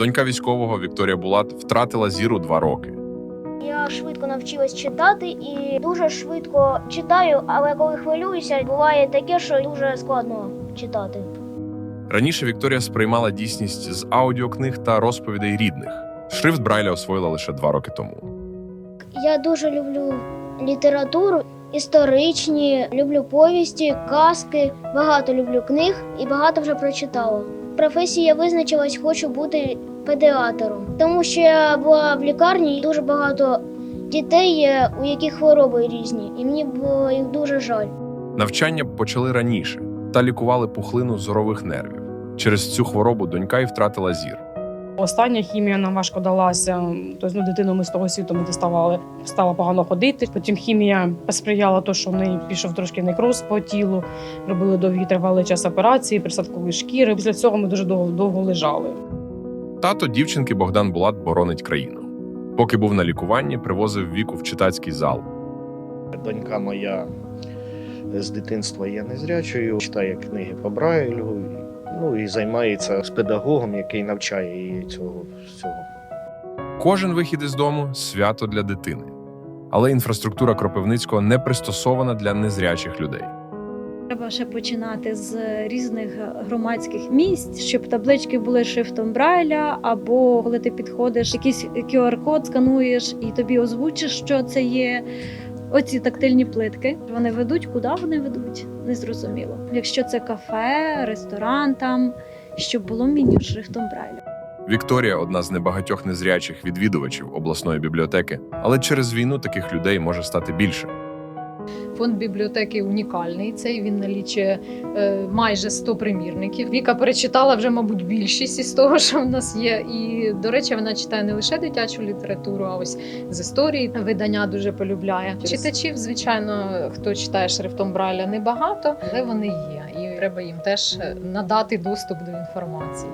Донька військового Вікторія Булат втратила зір у два роки. Я швидко навчилась читати і дуже швидко читаю, але коли хвилююся, буває таке, що дуже складно читати. Раніше Вікторія сприймала дійсність з аудіокниг та розповідей рідних. Шрифт Брайля освоїла лише два роки тому. Я дуже люблю літературу, історичні, люблю повісті, казки, багато люблю книг і багато вже прочитала. Професії я визначилась, хочу бути педіатром, тому що я була в лікарні і дуже багато дітей, у яких хвороби різні, і мені було їх дуже жаль. Навчання почали раніше та лікували пухлину зорових нервів. Через цю хворобу донька й втратила зір. Остання хімія нам важко далася. Тобто, ну, дитину ми з того світу ми діставали, стала погано ходити. Потім хімія посприяла то, що в неї пішов трошки некроз по тілу, робили довгі тривалий час операції, присадкові шкіри. Після цього ми дуже довго, довго лежали. Тато дівчинки Богдан Булат боронить країну. Поки був на лікуванні, привозив віку в читацький зал. Донька моя з дитинства є незрячою, читає книги по Брайлю, ну і займається з педагогом, який навчає її цього всього. Кожен вихід із дому свято для дитини. Але інфраструктура Кропивницького не пристосована для незрячих людей. Треба ще починати з різних громадських місць, щоб таблички були шрифтом Брайля, або коли ти підходиш, якийсь QR-код скануєш і тобі озвучиш, що це є. Оці тактильні плитки. Вони ведуть, куди вони ведуть, незрозуміло. Якщо це кафе, ресторан там, щоб було меню шрифтом Брайля. Вікторія одна з небагатьох незрячих відвідувачів обласної бібліотеки, але через війну таких людей може стати більше. Фонд бібліотеки унікальний. Цей він налічує е, майже 100 примірників. Віка перечитала вже, мабуть, більшість із того, що в нас є. І, до речі, вона читає не лише дитячу літературу, а ось з історії видання дуже полюбляє. Читачів, звичайно, хто читає шрифтом Брайля, небагато, але вони є. І треба їм теж надати доступ до інформації.